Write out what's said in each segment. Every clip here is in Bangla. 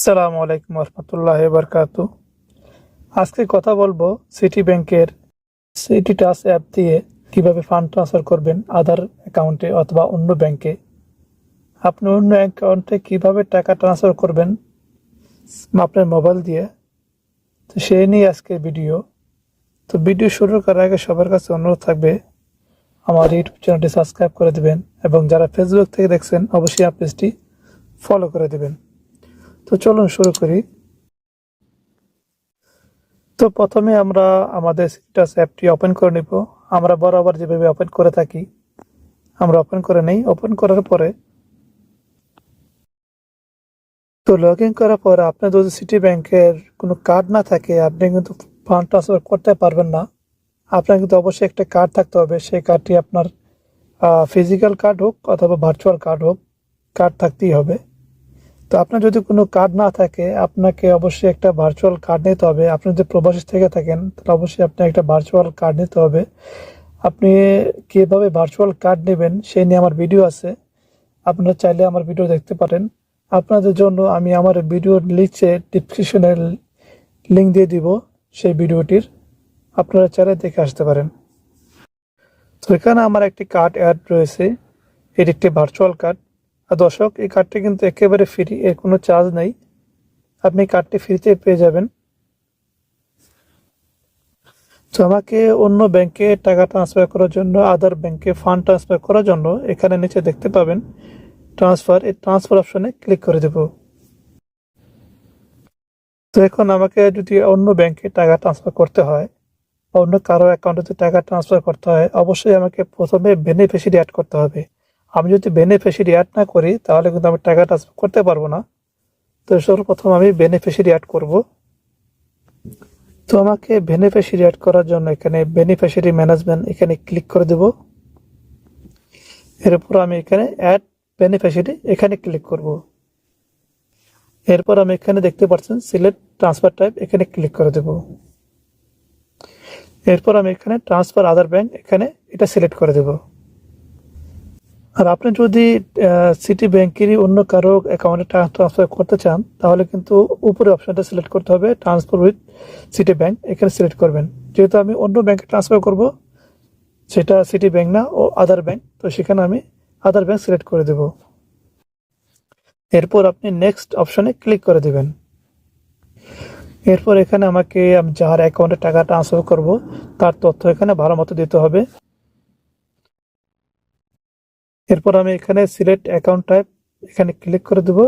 আসসালামু আলাইকুম রহমতুল্লাহ বরকাত আজকে কথা বলব সিটি ব্যাংকের সিটি টাস অ্যাপ দিয়ে কীভাবে ফান্ড ট্রান্সফার করবেন আধার অ্যাকাউন্টে অথবা অন্য ব্যাংকে। আপনি অন্য অ্যাকাউন্টে কীভাবে টাকা ট্রান্সফার করবেন আপনার মোবাইল দিয়ে। তো সেই নিয়ে আজকের ভিডিও। তো ভিডিও শুরু করার আগে সবার কাছে অনুরোধ থাকবে, আমার ইউটিউব চ্যানেলটি সাবস্ক্রাইব করে দেবেন এবং যারা ফেসবুক থেকে দেখছেন, অবশ্যই পেজটি ফলো করে দেবেন। তো চলুন শুরু করি। তো প্রথমে আমরা আমাদের সিটাস অ্যাপটি ওপেন করে নিব। আমরা বরাবর যেভাবে ওপেন করে থাকি, আমরা ওপেন করে নেই। ওপেন করার পরে তো লগ ইন করার পর আপনার যদি সিটি ব্যাংকের কোনো কার্ড না থাকে, আপনি কিন্তু ফান্ড ট্রান্সফার করতে পারবেন না। আপনার কিন্তু অবশ্যই একটা কার্ড থাকতে হবে। সেই কার্ডটি আপনার ফিজিক্যাল কার্ড হোক অথবা ভার্চুয়াল কার্ড হোক কার্ড থাকতেই হবে। তো আপনার যদি কোনো কার্ড না থাকে, আপনাকে অবশ্যই একটা ভার্চুয়াল কার্ড নিতে হবে। আপনি যদি প্রবাসী থেকে থাকেন, তাহলে অবশ্যই আপনি একটা ভার্চুয়াল কার্ড নিতে হবে। আপনি কীভাবে ভার্চুয়াল কার্ড নেবেন, সেই নিয়ে আমার ভিডিও আছে। আপনারা চাইলে আমার ভিডিও দেখতে পারেন। আপনাদের জন্য আমি আমার ভিডিওর লিখে ডিসক্রিপশনের লিঙ্ক দিয়ে দিব, সেই ভিডিওটির আপনারা চাইলে দেখে আসতে পারেন। তো এখানে আমার একটি কার্ড অ্যাড রয়েছে। এটি একটি ভার্চুয়াল কার্ড আর দর্শক, এই কার্ডটি কিন্তু একেবারে ফ্রি এর কোনো চার্জ নেই। আপনি কার্ডটি ফ্রিতে পেয়ে যাবেন। তো আমাকে অন্য ব্যাংকে টাকা ট্রান্সফার করার জন্য আদার ব্যাংকে ফান্ড ট্রান্সফার করার জন্য এখানে নিচে দেখতে পাবেন ট্রান্সফার এই ট্রান্সফার অপশনে ক্লিক করে দেব। তো এখন আমাকে যদি অন্য ব্যাংকে টাকা ট্রান্সফার করতে হয় অন্য কারও অ্যাকাউন্টে টাকা ট্রান্সফার করতে হয়, অবশ্যই আমাকে প্রথমে বেনিফিশিয়ারি অ্যাড করতে হবে। আমি যদি বেনিফিশিয়ারি অ্যাড না করি, তাহলে কিন্তু আমি টাকা ট্রান্সফার করতে পারব না। তো সর্বপ্রথম আমি বেনিফিশিয়ারি অ্যাড করব। তো আমাকে বেনিফিশিয়ারি অ্যাড করার জন্য এখানে বেনিফিশিয়ারি ম্যানেজমেন্ট এখানে ক্লিক করে দেব। এরপর আমি এখানে অ্যাড বেনিফিশিয়ারি এখানে ক্লিক করব। এরপর আমি এখানে দেখতে পাচ্ছেন সিলেক্ট ট্রান্সফার টাইপ এখানে ক্লিক করে দেব। এরপর আমি এখানে ট্রান্সফার আদার ব্যাংক এখানে এটা সিলেক্ট করে দেবো। আর আপনি যদি সিটি ব্যাংকেরই অন্য কারও অ্যাকাউন্টে ট্রান্সফার করতে চান, তাহলে কিন্তু উপরে অপশনটা সিলেক্ট করতে হবে ট্রান্সফার উইথ সিটি ব্যাংক এখানে সিলেক্ট করবেন। যেহেতু আমি অন্য ব্যাংকে ট্রান্সফার করব, সেটা সিটি ব্যাংক না, ও আদার ব্যাংক তো সেখানে আমি আদার ব্যাংক সিলেক্ট করে দেব। এরপর আপনি নেক্সট অপশনে ক্লিক করে দেবেন। এরপর এখানে আমাকে আমি যার অ্যাকাউন্টে টাকা ট্রান্সফার করব, তার তথ্য এখানে ভালো মতো দিতে হবে। এরপর আমি এখানে সিলেক্ট অ্যাকাউন্ট টাইপ এখানে ক্লিক করে দেব।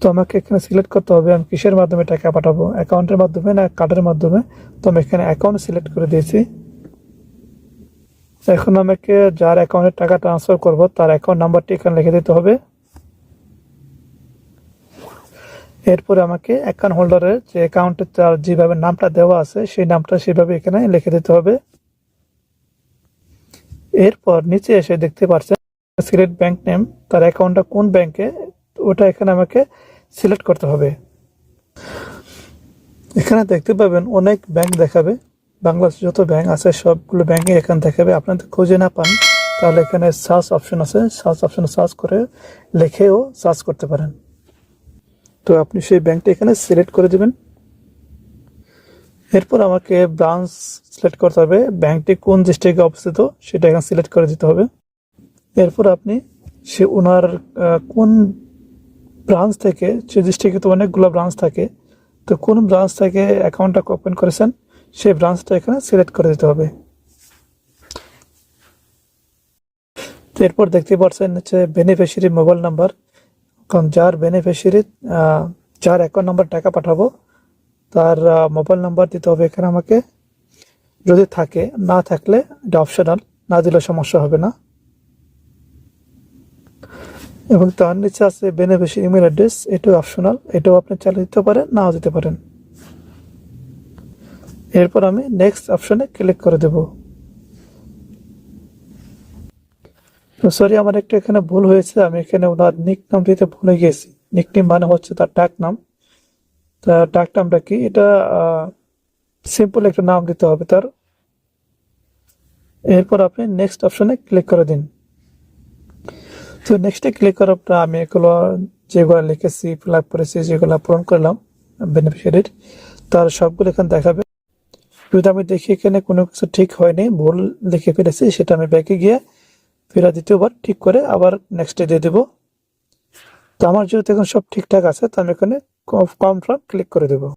তো আমাকে এখানে সিলেক্ট করতে হবে, আমি কিসের মাধ্যমে টাকা পাঠাবো? অ্যাকাউন্টের মাধ্যমে না কার্ডের মাধ্যমে? তো আমি এখানে অ্যাকাউন্ট সিলেক্ট করে দিয়েছি। এখন আমাকে যার অ্যাকাউন্টে টাকা ট্রান্সফার করব, তার অ্যাকাউন্ট নাম্বারটি এখানে লিখে দিতে হবে। এরপরে আমাকে অ্যাকাউন্ট হোল্ডারের যে অ্যাকাউন্টে তার যেভাবে নামটা দেওয়া আছে, সেই নামটা সেভাবে এখানে লিখে দিতে হবে। এরপর নিচে এসে দেখতে পাচ্ছেন সিলেক্ট ব্যাংক নেম, তার অ্যাকাউন্টটা কোন ব্যাংকে, ওটা এখানে আমাকে সিলেক্ট করতে হবে। এখানে দেখতে পাবেন অনেক ব্যাংক দেখাবে, বাংলাদেশ যত ব্যাংক আছে সবগুলো ব্যাংকে এখানে দেখাবে। আপনাদের খুঁজে না পান, তাহলে এখানে সার্চ অপশন আছে সার্চ অপশনে সার্চ করে লিখেও সার্চ করতে পারেন। তো আপনি সেই ব্যাংকটা এখানে সিলেক্ট করে দেবেন। এরপর আমাকে ব্রাঞ্চ সিলেক্ট করতে হবে। ব্যাংকটি কোন ডিস্ট্রিক্টে অবস্থিত সেটা এখানে সিলেক্ট করে দিতে হবে। এরপর আপনি সে ওনার কোন ব্রাঞ্চ থেকে, সে ডিস্ট্রিক্টে তো অনেকগুলো ব্রাঞ্চ থাকে, তো কোন ব্রাঞ্চ থেকে অ্যাকাউন্টটা ওপেন করেছেন সেই ব্রাঞ্চটা এখানে সিলেক্ট করে দিতে হবে। এরপর দেখতে পাচ্ছেন হচ্ছে বেনিফিশিয়ারি মোবাইল নাম্বার কারণ যার বেনিফিশিয়ারি যার অ্যাকাউন্ট নাম্বার টাকা পাঠাবো তার মোবাইল নাম্বার দিতে হবে এখানে আমাকে। যদি থাকে, না থাকলে এটা অপশনাল না দিলে সমস্যা হবে না। এবং তার নিচে আছে বেনিফিশিয়ারি ইমেল অ্যাড্রেস এটাও অপশনাল এটাও আপনি চালিয়ে দিতে পারেন, নাও দিতে পারেন। এরপর আমি নেক্সট অপশনে ক্লিক করে দেব। সরি আমার একটু এখানে ভুল হয়েছে, আমি এখানে ওনার নিক নাম দিতে ভুলে গিয়েছি নিক নেম মানে হচ্ছে তার ডাক নাম তা ডাক নামটা কি? এটা সিম্পল একটা নাম দিতে হবে তার। এরপর আপনি নেক্সট অপশনে ক্লিক করে দিন। তো নেক্সটে ক্লিক করার পর আমি এগুলো যেগুলো লিখেছি ফিল আপ করেছি, যেগুলো পূরণ করলাম বেনিফিশিয়ারির তার সবগুলো এখানে দেখাবে। যদি আমি দেখি এখানে কোনো কিছু ঠিক হয়নি, ভুল লিখে ফেলেছি, সেটা আমি ব্যাকে গিয়ে ফেরা দ্বিতীয়বার ঠিক করে আবার নেক্সটে দিয়ে দেবো। তো আমার যেহেতু এখন সব ঠিকঠাক আছে, তো আমি এখানে কনফার্ম ক্লিক করে দেবো।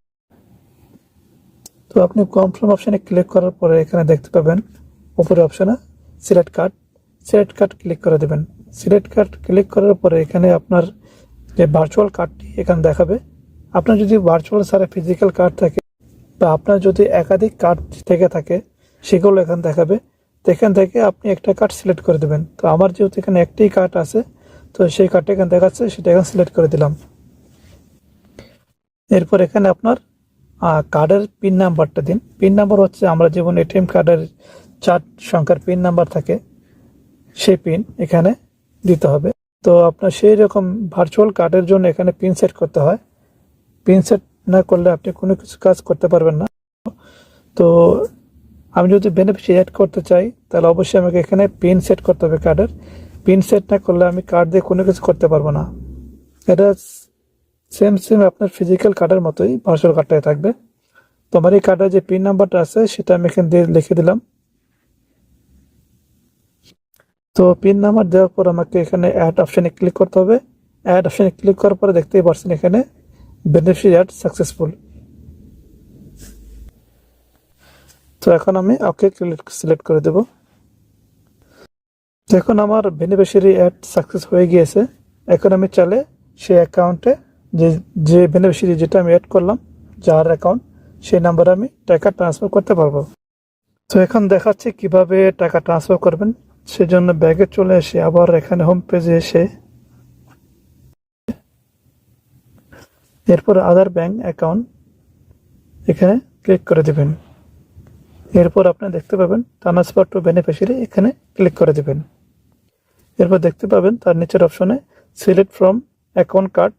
তো আপনি কনফার্ম অপশানে ক্লিক করার পরে এখানে দেখতে পাবেন উপরে অপশানে select card select card click করে দেবেন। সিলেক্ট কার্ড ক্লিক করার পরে এখানে আপনার যে ভার্চুয়াল কার্ডটি এখানে দেখাবে। আপনার যদি ভার্চুয়াল ছাড়া ফিজিক্যাল কার্ড থাকে বা আপনার যদি একাধিক কার্ড থেকে থাকে, সেগুলো এখানে দেখাবে। তো এখান থেকে আপনি একটা কার্ড সিলেক্ট করে দেবেন। তো আমার যেহেতু এখানে একটাই কার্ড আছে, তো সেই কার্ডটা এখানে দেখাচ্ছে, সেটা এখানে সিলেক্ট করে দিলাম। এরপর এখানে আপনার কার্ডের পিন নাম্বারটা দিন। পিন নাম্বার হচ্ছে আমরা যেমন এটিএম কার্ডের চার সংখ্যার পিন নাম্বার থাকে, সেই পিন এখানে দিতে হবে। তো আপনার সেই রকম ভার্চুয়াল কার্ডের জন্য এখানে পিন সেট করতে হয়। পিন সেট না করলে আপনি কোনো কিছু কাজ করতে পারবেন না। তো আমি যদি বেনিফিট অ্যাড করতে চাই, তাহলে অবশ্যই আমাকে এখানে পিন সেট করতে হবে কার্ডের পিন সেট না করলে আমি কার্ড দিয়ে কোনো কিছু করতে পারব না। এটা সেম সেম আপনার ফিজিক্যাল কার্ডের মতোই ভার্চুয়াল কার্ডটাই থাকবে। তোমার এই কার্ডের যে পিন নাম্বারটা আছে, সেটা আমি এখানে দিয়ে লিখে দিলাম। তো পিন নাম্বার দেওয়ার পর আমাকে এখানে অ্যাড অপশানে ক্লিক করতে হবে। অ্যাড অপশানে ক্লিক করার পরে দেখতেই পারছেন এখানে বেনিফিট অ্যাড সাকসেসফুল তো এখন আমি ওকে সিলেক্ট করে দেব। তো এখন আমার বেনিফিশিয়ারি অ্যাড সাকসেস হয়ে গিয়েছে। এখন আমি চাইলে সেই অ্যাকাউন্টে যে যে বেনিফিশিয়ারি যেটা আমি অ্যাড করলাম, যার অ্যাকাউন্ট সেই নাম্বারে আমি টাকা ট্রান্সফার করতে পারব। তো এখন দেখাচ্ছি কীভাবে টাকা ট্রান্সফার করবেন। সেজন্য ব্যাগে চলে এসে আবার এখানে হোম পেজে এসে এরপর আধার ব্যাংক অ্যাকাউন্ট এখানে ক্লিক করে দেবেন। এরপর আপনি দেখতে পাবেন ট্রান্সফার টু বেনিফিশিয়ারি এখানে ক্লিক করে দেবেন। এরপর দেখতে পাবেন তার নিচের অপশনে সিলেক্ট ফ্রম অ্যাকাউন্ট কার্ড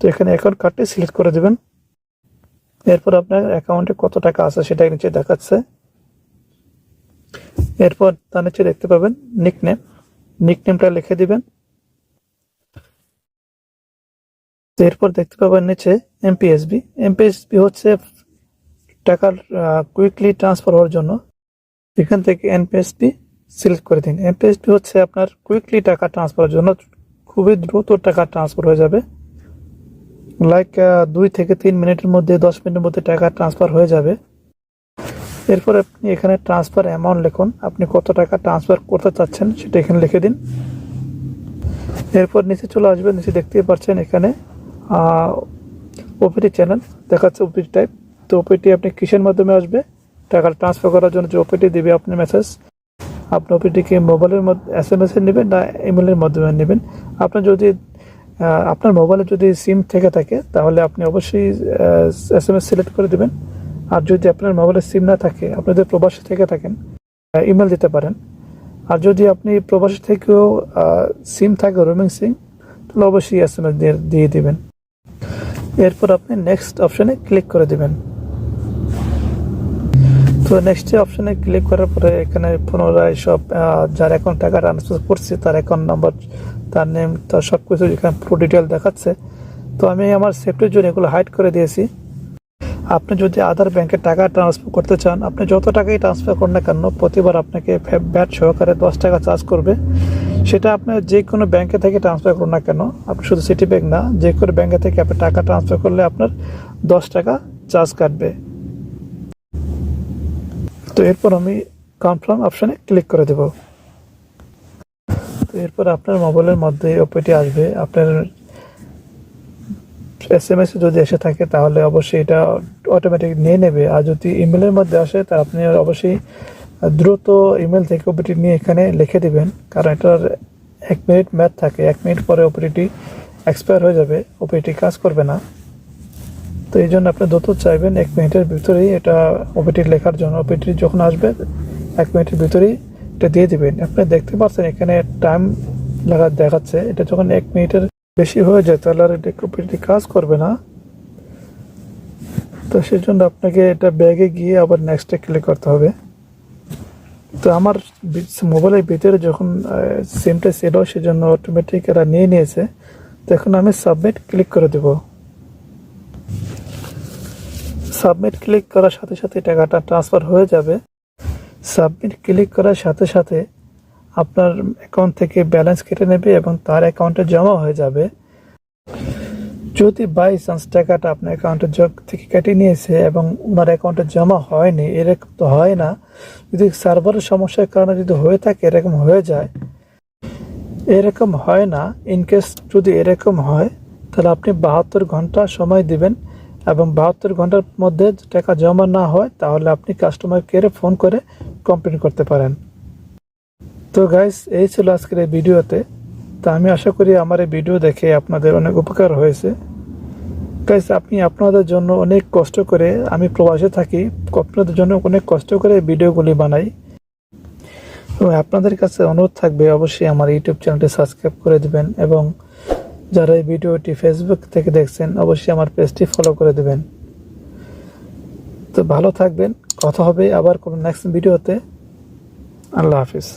তো এখানে অ্যাকাউন্ট কার্ডটি সিলেক্ট করে দেবেন। এরপর আপনার অ্যাকাউন্টে কত টাকা আছে সেটা নিচে দেখাচ্ছে। এরপর তার নিচে দেখতে পাবেন নিকনেম নিকনেমটা লিখে দিবেন। এরপর দেখতে পাবেন নিচে এমপিএসবি এমপিএসবি হচ্ছে টাকার কুইকলি ট্রান্সফার হওয়ার জন্য এখান থেকে এনপিএসবি সিলেক্ট করে দিন। এনপিএসবি হচ্ছে আপনার কুইকলি টাকা ট্রান্সফারের জন্য খুবই দ্রুত টাকা ট্রান্সফার হয়ে যাবে। লাইক দুই থেকে তিন মিনিটের মধ্যে, দশ মিনিটের মধ্যে টাকা ট্রান্সফার হয়ে যাবে। এরপর আপনি এখানে ট্রান্সফার অ্যামাউন্ট লিখুন। আপনি কত টাকা ট্রান্সফার করতে চাচ্ছেন সেটা এখানে লিখে দিন। এরপর নিচে চলে আসবেন, নিচে দেখতেই পাচ্ছেন এখানে ওপিটি চ্যানেল দেখাচ্ছে ওপিটি টাইপ তো ওপিটি আপনি কিসের মাধ্যমে আসবে? টাকা ট্রান্সফার করার জন্য যে ওপিটি দেবে আপনি মেসেজ আপনি ওপিটিকে মোবাইলের মধ্যে এস এম এস নেবেন না ইমেলের মাধ্যমে নেবেন। আপনি যদি আপনার মোবাইলে যদি সিম থেকে থাকে, তাহলে আপনি অবশ্যই এস এম এস সিলেক্ট করে দেবেন। আর যদি আপনার মোবাইলে সিম না থাকে, আপনি যদি প্রবাসী থেকে থাকেন ইমেল দিতে পারেন। আর যদি আপনি প্রবাসী থেকেও সিম থাকে রোমিং সিম তাহলে অবশ্যই এস এম এস দিয়ে দিবেন। এরপর আপনি নেক্সট অপশনে ক্লিক করে দিবেন। তো নেক্সট অপশানে ক্লিক করার পরে এখানে পুনরায় সব যার অ্যাকাউন্ট টাকা ট্রান্সফার করছি, তার অ্যাকাউন্ট নাম্বার তার নেম তার সব কিছু এখানে পুরো ডিটেল দেখাচ্ছে। তো আমি আমার সেফটির জন্য এগুলো হাইড করে দিয়েছি। আপনি যদি আধার ব্যাংকে টাকা ট্রান্সফার করতে চান, আপনি যত টাকাই ট্রান্সফার করেন না কেন, প্রতিবার আপনাকে ব্যাট সহকারে দশ টাকা চার্জ করবে। সেটা আপনি যে কোনো ব্যাংকে থেকে ট্রান্সফার করুন না কেন, আপনি শুধু সিটি ব্যাংক না, যে কোনো ব্যাংকে থেকে আপনি টাকা ট্রান্সফার করলে আপনার দশ টাকা চার্জ কাটবে। তো এরপর আমি কনফার্ম অপশানে ক্লিক করে দেব। এরপর আপনার মোবাইলের মধ্যে ওপিটি আসবে। আপনার এস এম এস যদি এসে থাকে, তাহলে অবশ্যই এটা অটোমেটিক নিয়ে নেবে। আর যদি ইমেলের মধ্যে আসে, তা আপনি অবশ্যই দ্রুত ইমেল থেকে ওপিটি নিয়ে এখানে লিখে দিবেন। কারণ এটার এক মিনিট ম্যাথ থাকে। এক মিনিট পরে ওপিটি এক্সপায়ার হয়ে যাবে। ওপিটি কাজ করবে না। তো এই জন্য আপনি দ্রুত চাইবেন এক মিনিটের ভিতরেই এটা ওপিটি লেখার জন্য। ওপিটি যখন আসবে, এক মিনিটের ভিতরেই এটা দিয়ে দিবেন। আপনি দেখতে পাচ্ছেন এখানে টাইম লাগা দেখাচ্ছে। এটা যখন এক মিনিটের বেশি হয়ে যায়, তাহলে আর এটা কাজ করবে না। তো সেই জন্য আপনাকে এটা ব্যাগে গিয়ে আবার নেক্সটে ক্লিক করতে হবে। তো আমার মোবাইলের ভিতরে যখন সিমটা ছিল, সেজন্য অটোমেটিক এরা নিয়ে নিয়েছে। তো এখন আমি সাবমিট ক্লিক করে দেব। সাবমিট ক্লিক করার সাথে সাথে টাকাটা ট্রান্সফার হয়ে যাবে। সাবমিট ক্লিক করার সাথে সাথে আপনার অ্যাকাউন্ট থেকে ব্যালেন্স কেটে নেবে এবং তার অ্যাকাউন্টে জমা হয়ে যাবে। যদি বাই চান্স টাকাটা আপনার অ্যাকাউন্টে যোগ থেকে কেটে নিয়েছে এবং ওনার অ্যাকাউন্টে জমা হয়নি, এরকম তো হয় না। যদি সার্ভারের সমস্যার কারণে যদি হয়ে থাকে, এরকম হয়ে যায়। এরকম হয় না। ইনকেস যদি এরকম হয়, তাহলে আপনি বাহাত্তর ঘণ্টা সময় দিবেন এবং বাহাত্তর ঘণ্টার মধ্যে টাকা জমা না হয়, তাহলে আপনি কাস্টমার কেয়ারে ফোন করে কমপ্লেন করতে পারেন। তো গাইস এই ছিল আজকের এই ভিডিওতে। তো আমি আশা করি আমার এই ভিডিও দেখে আপনাদের অনেক উপকার হয়েছে। গাইস আপনি আপনাদের জন্য অনেক কষ্ট করে আমি প্রবাসে থাকি। আপনাদের জন্য অনেক কষ্ট করে ভিডিওগুলি বানাই। এবং আপনাদের কাছে অনুরোধ থাকবে অবশ্যই আমার ইউটিউব চ্যানেলটি সাবস্ক্রাইব করে দিবেন এবং যারা এই ভিডিওটি ফেসবুক থেকে দেখছেন, অবশ্যই আমার পেজটি ফলো করে দিবেন। তো ভালো থাকবেন কথা হবে আবার কোনো নেক্সট ভিডিওতে আল্লাহ হাফিজ।